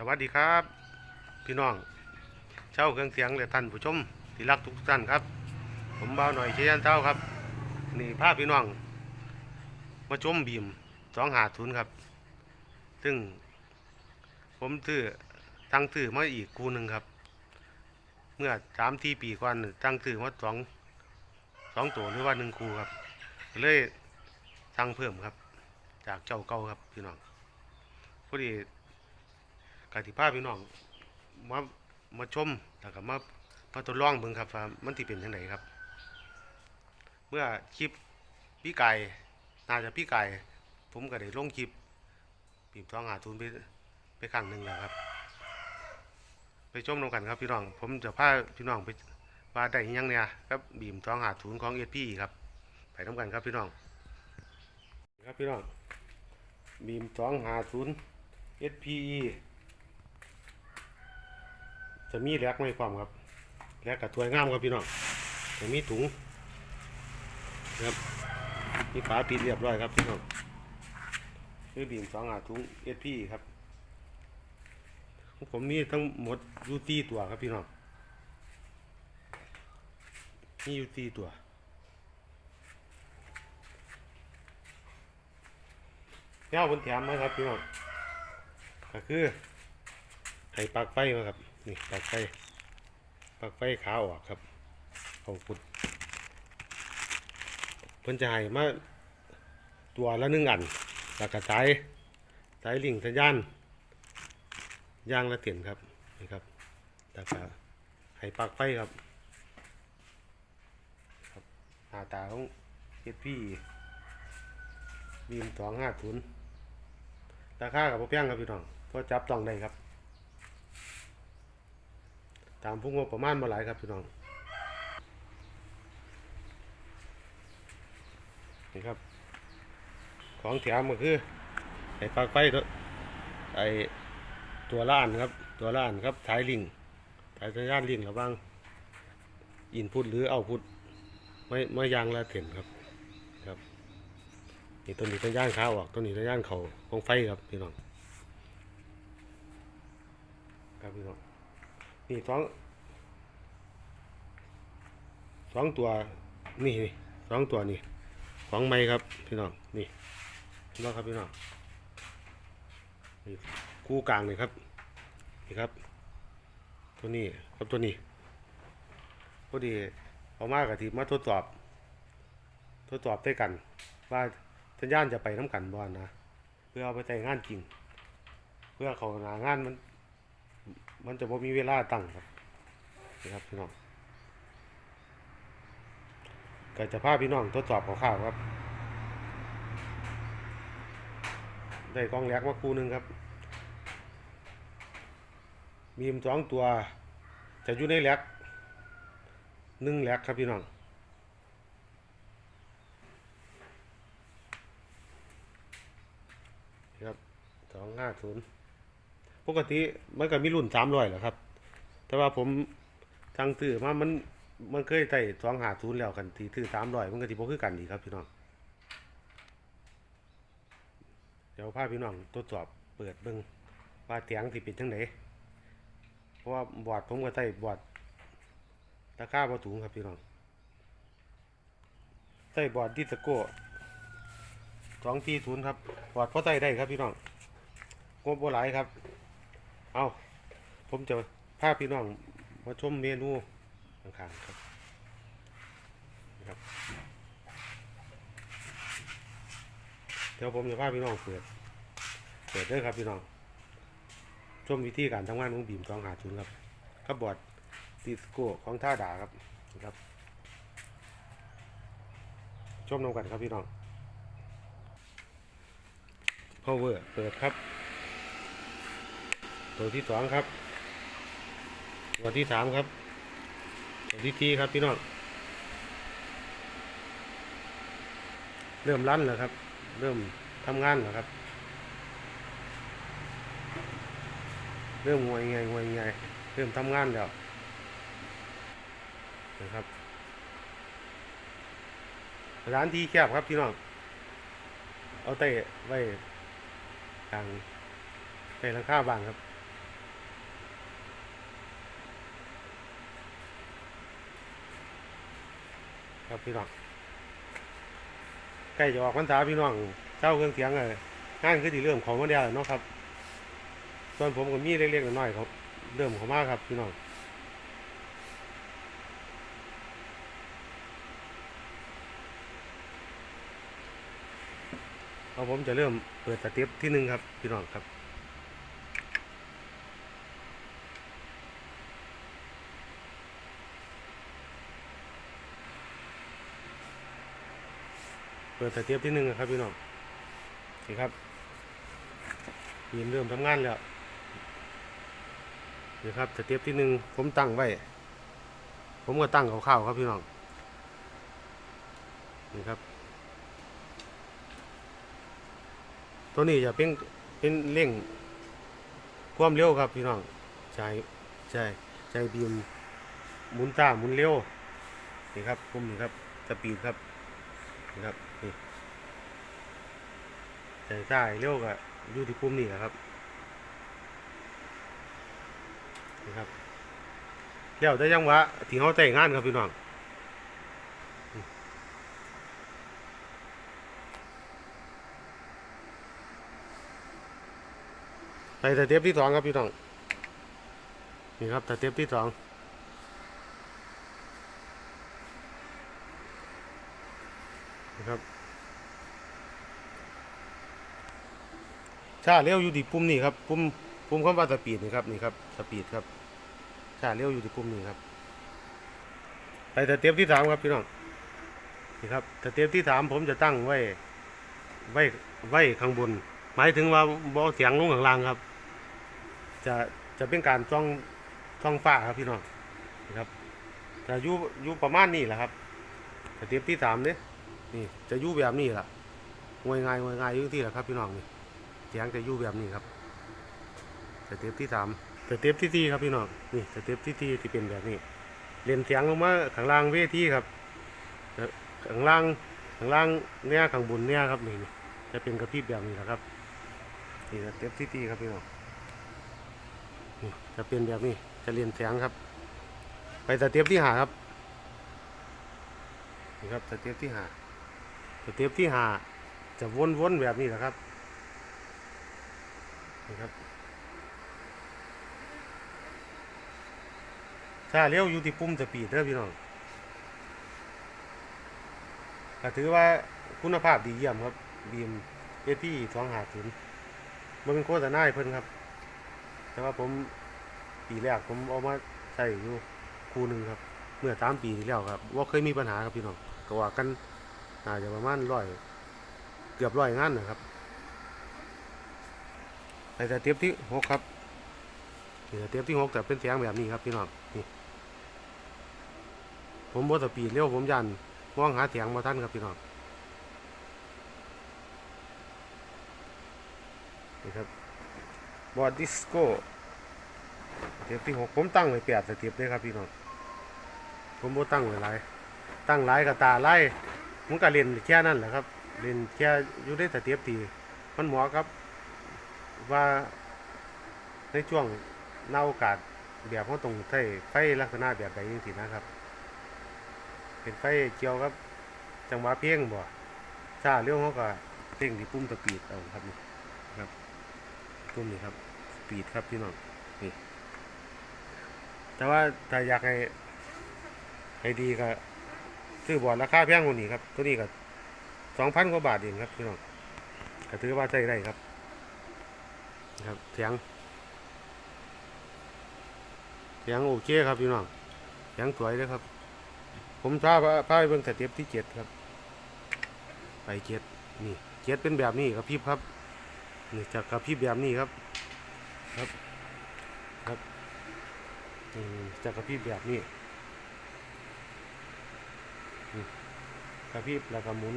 สวัสดีครับ พี่น้องเช่าเครื่องเสียงและท่านผู้ชมที่รักทุกท่านครับ ผมเบาหน่อยเชียนเท่าครับ นี่ภาพพี่น้อง มาชมบีมสองหาทุนครับ ซึ่ง ผมซื้อตั้งซื้อมาอีกคูหนึ่งครับ เมื่อสามที่ปีก่อนตั้งซื้อมาสองสองตัวหรือว่าหนึ่งคูครับ เลยสั่งเพิ่มครับ จากเจ้าเก่าครับพี่น้องพอดี กติภาพพี่น้องมามาชมแล้วก็มามาทดลองเบิ่งครับว่ามันที่เป็นยังไงครับ เมื่อคลิปพี่ไก่น่าจะพี่ไก่ผมก็ได้ลงคลิปปีบท้องหาทุนไปไปครั้งหนึ่งแล้วครับ ไปชมนำกันครับพี่น้อง ผมจะพาพี่น้องไปว่าได้ยังเนี่ยครับบีมท้องหาทุนของเอพีครับ ไปน้ำกันครับพี่น้อง ครับพี่น้องบีมท้องหาทุน SPE จะมีแลกไม่ความครับแลกกับถ้วยงามครับพี่น้องจะมีถุงครับมีฝาปิดเรียบร้อยครับพี่น้องคือบีมสองอาถุง SP ครับผมมีทั้งหมดยูตีตัวครับพี่น้องนี่ยูตีตัวแก้วบนแถมนะครับพี่น้องก็คือไข่ปลักไฟมาครับ นี่ปลักไฟปลักไฟขาวออกครับเอาพุดเพิ่นจะให้มาตัวละหนึ่งอันแล้วก็สายสายลิงสัญญาณยางละเตียนครับนี่ครับแล้วก็ให้ปลักไฟครับครับหน้าตาของเฮ็ดพี่บีมสองห้าศูนย์ราคากับพวกแพงครับพี่น้องก็จับต้องได้ครับ ตามพุ่งงบประมาณมาหลายครับพี่น้องนี่ครับ ของแถมก็คือไอ้ปลั๊กไฟตัวไอ้ตัวล้านครับ ตัวล้านครับสายลิงสายสัญญาณลิงระว่างอินพุตหรือเอาพุตไม่ไม่ยางละเข็นครับครับนี่ตัวนี้เป็นย่านขาออกตัวนี้เป็นย่านเขาของไฟครับพี่น้องครับพี่น้อง นี่สองสองตัวนี่นี่สองตัวนี่ของไม้ครับพี่น้องนี่เห็นบ่ครับพี่น้องนี่คู่กลางนี่ครับนี่ครับ ตัวนี้ครับตัวนี้พอดีเอามากกับทีมาทดสอบ ทดสอบด้วยกัน ว่าสัญญาณจะไปน้ำกันบ่นะ เพื่อเอาไปแต่งงานจริง เพื่อเขาหางานมัน มันจะบ่มีเวลาตั้งครับนี่ครับพี่น้องก็จะพาพี่น้องทดสอบข่าวครับ ได้กล้องแลกมาคู่หนึ่งครับ มีมสองตัว จะอยู่ในแลกหนึ่งแลกครับพี่น้องครับสองห้าศูนย์ ปกติมันก็มีรุ่นสามร้อยแหละครับ แต่ว่าผมทางซื้อมามันมันเคยไต่สองหาศูนย์แล้วกันที่ซื้อสามร้อยมันก็ที่พคือกันดีครับพี่น้อง เดี๋ยวพาพี่น้องทดสอบเปิดเบิ้งว่าเตียงที่ป็นทั้งไหนเพราะว่าบอร์ดผมก็ใส่บอร์ดราคาบ่ถูงครับพี่น้องใส่บอร์ดดิสโก้สองทีศูนย์ครับปลอดเพราะใส่ได้ครับพี่น้องงบบ่หลายครับ เอาผมจะพาพี่น้องมาชมเมนูข้างๆครับนะครับเดี๋ยวผมจะพาพี่น้องเปิด เปิดเด้อครับพี่น้องชมวิธีการทำงานของบีมสองหาศูนครับครับบอร์ดดิสโก้ของท่าด่าครับนะครับ ชมนำกันครับพี่น้อง power เปิดครับ ตัวที่สองครับ ตัวที่สามครับ ตัวที่สี่ครับพี่น้อง เริ่มลั่นแล้วครับ เริ่มทำงานแล้วครับ เริ่มงวยไงงวยไงเริ่มทำงานแล้วนะครับ ร้านที่แคบครับพี่น้อง เอาเตะไว้ทางเตะหลังคาบ้านครับ ครับพี่น้องใกล้จะออกพรรษาพี่น้องเจ้าเครื่องเสียงเลยงานคือที่เริ่มของวันเดียวเนาะครับ ส่วนผมก็มีเล็กๆน้อยๆเขาเริ่มเขามาครับพี่น้องเอาผมจะเริ่มเปิดสเต็ปที่หนึ่งครับ พี่น้องครับ เปิดสเต็ปที่หนึ่งครับพี่น้องนี่ครับยินเริ่มทำงานแล้วนี่ครับสเต็ปที่หนึ่งผมตั้งไว้ ผมก็ตั้งคร่าวๆครับพี่น้องนี่ครับ ตัวนี้จะเป็นเป็นเร่งความเร็วครับพี่น้องใช่ใช่ใช่บีมหมุนตามหมุนเร็วนี่ครับปุ่มนี่ครับสปีดครับ นี่ครับนี่ใจใต้เร็วกับอยู่ที่ปุ่มนี่แหละครับนี่ครับเดี๋ยวได้ยังวะที่เขาแต่งงานครับพี่น้องอืมไปสเต็ปที่สองครับพี่น้องนี่ครับสเต็ปที่สองนะ ครับ ชาเร็วอยู่ที่ปุ่มนี่ครับ ปุ่มปุ่มคำว่าสปีดนี่ครับนี่ครับสปีดครับ ชาเร็วอยู่ที่ปุ่มนี่ครับ ไปสเต็ปที่สามครับพี่น้อง นี่ครับสเต็ปที่สามผมจะตั้งไว้ ไว้ ไว้ข้างบน หมายถึงว่าบ่เอาเสียงลงข้างล่างครับ จะ จะเป็นการจ้องจ้องฟ้าครับพี่น้อง นะครับจะอยู่อยู่ประมาณนี้แหละครับสเต็ปที่สามเนี่ย นี่จะอยู่แบบนี้ล่ะงวยง่ายงวยง่ายอยู่ที่แหละครับพี่น้องนี่เสียงจะอยู่แบบนี้ครับสเต็ปที่สามสเต็ปที่สี่ครับพี่น้องนี่สเต็ปที่สี่ที่เป็นแบบนี้เรียนเสียงลงมาข้างล่างเวทีครับเอ่อข้างล่างข้างล่างเนี่ยข้างบนเนี่ยครับนี่นี่จะเป็นกระพริบแบบนี้แหละครับนี่สเต็ปที่สี่ครับพี่น้องนี่จะเป็นแบบนี้จะเรียนเสียงครับ ไปสเต็ปที่หาครับนี่ครับสเต็ปที่หา สเต็ปที่หาจะวนๆแบบนี้แหละครับนี่ครับถ้าเลี้ยวอยู่ที่ปุ่มสปีดเด้อพี่น้องก็ถือว่าคุณภาพดีเยี่ยมครับบีมเอที่สองหาศูนย์มันเป็นโฆษณาให้เพิ่นครับ แต่ว่าผมปีแรกผมเอามาใช้อยู่คู่หนึ่งครับ เมื่อสามปีที่แล้วครับ ว่าเคยมีปัญหาครับพี่น้องก็ว่ากัน อาจจะประมาณร้อยเกือบร้อยงานนะครับไปแต่เทียบที่หกครับนี่สเทียบที่หกแต่เป็นเสียงแบบนี้ครับพี่น้องนี่ผมบสปีดเร็วผมยันมองหาเสียงมาท่านครับพี่น้องนี่ครับบอดดิสโก้สเต็ปที่หกผมตั้งไว้แปดสเต็ปเลยครับพี่น้องผมบ่ตั้งไว้หลายตั้งหลายกับตาไล่ มันก็เล่นแค่นั้นแหละครับ เล่นแค่อยู่ในสเต็ปที่มันหมาะครับ ว่าในช่วงหนาโอกาสแบบเขาตรงใช้ไฟลักษณะแบบใดจริงๆนะครับ เป็นไฟเกี่ยวกับ จังหวะเพลงบ่ชาเรื่องเขาก็เร่งที่ปุ่มสปีดเอาครับนี่ครับปุ่มนี้ครับปีดครับพี่น้องนี่แต่ว่าถ้าอยากให้ให้ดีก็ ซื้อบอร์ดราคาแพงกว่านี้ครับ ตัวนี้ก็สองพันกว่าบาทเองครับพี่น้องก็ถือว่าใช้ได้ครับ ครับเสียงเสียงโอเคครับพี่น้องเสียงสวยเลยครับ ผมพาพาไปเบิ่งสเต็ปที่เจ็ดครับ ไปเจ็ดนี่เจ็ดเป็นแบบนี้ครับพี่ครับนี่จากกระพริบแบบนี้ครับครับครับจากกระพริบแบบนี้อืม กระพริบแล้วก็หมุน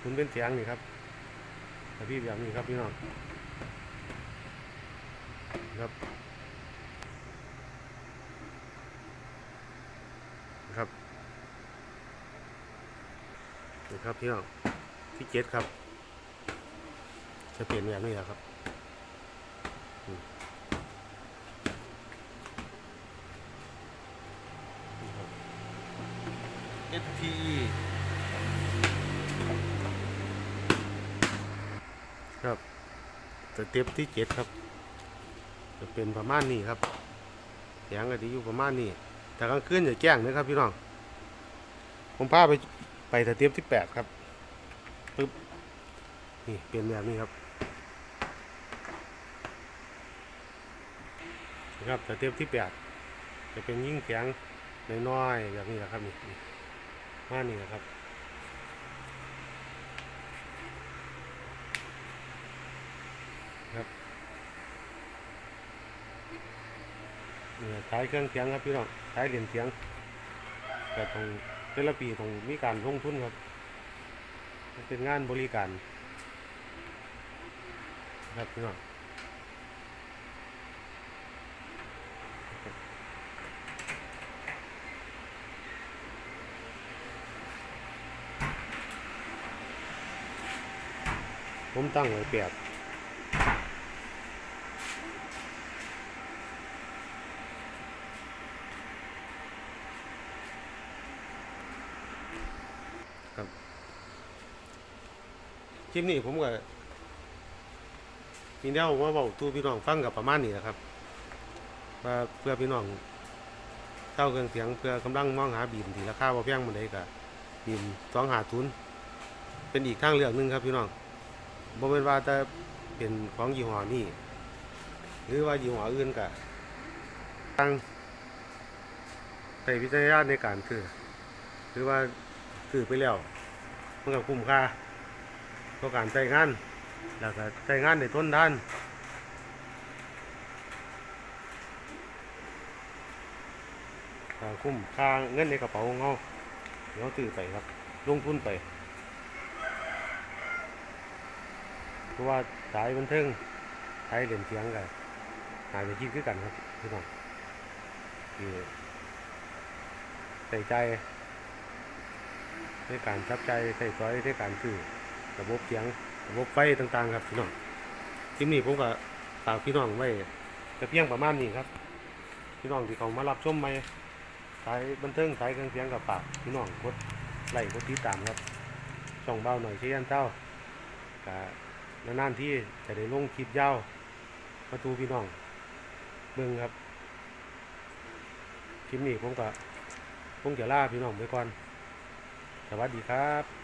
หมุนเป็นเสียงนี่ครับกระพริบแบบนี้ครับพี่น้องครับครับนี่ครับพี่น้องที่เจ็ดครับ จะเปลี่ยนแบบนี้แหละครับอืม ครับ SPE ครับสเต็ปที่เจ็ดครับ จะเป็นประมาณนี้ครับเสียงก็ดีอยู่ประมาณนี้ แต่กลางคืนจะแจ้งนะครับพี่น้อง ผมพาไปไปสเต็ปที่แปดครับปึ๊บนี่เป็นแบบนี้ครับนะครับสเต็ปที่แปดจะเป็นยิ่งเสียงน้อยๆแบบนี้แหละครับนี่นี่มานี่นะครับ เนี่ยใช้เครื่องเสียงครับพี่น้องใช้เหรียญเสียงแต่ตรงแต่ละปีต้องมีการลงทุนครับ มันเป็นงานบริการครับพี่น้องผมตั้งไว้แปด คลิปนี้ผมก็มีแนวว่าเบาตู้พี่น้องฟังกับประมาณนี้นะครับว่าเพื่อพี่น้องเต้าเครื่องเสียงเพื่อกำลังมองหาบีมที่ราคาว่าแพงมันได้กับบีมสองหาทุนเป็นอีกทางเลือกหนึ่งครับพี่น้องบ่เป็นว่าจะเป็นของยี่ห้อนี้หรือว่ายี่ห้ออื่นกับตั้งใส่วิจารณญาณในการซื้อหรือว่าซื้อไปแล้วมันก็คุ้มค่า ต่อการใช้งาน แล้วก็ใช้งานในทนทานคุ้มค่าเงินในกระเป๋าของเราเดี๋ยวซื้อไปครับ ลงทุนไปเพราะว่าสายบันเทิงสายเล่นเสียงกันหาจะคิดคือกันครับพี่น้องคือใส่ใจในการจับใจใส่ซอยในการซื้อ ระบบเสียงระบบไฟต่างๆ ครับพี่น้องคลิปนี้ผมก็ฝากพี่น้องไว้แต่เพียงประมาณนี้ครับ พี่น้องที่เขามารับชมใหม่สายบันเทิงสายเครื่องเสียงกับฝากพี่น้องกดไลค์กดติดตามครับ ช่องเบาหน่อยเชียนเจ้ากะนานๆที่จะได้ลงคลิปยาวมาดูพี่น้องเบิ่งครับคลิปนี้ผมก็คงจะลาพี่น้องไปก่อน สวัสดีครับ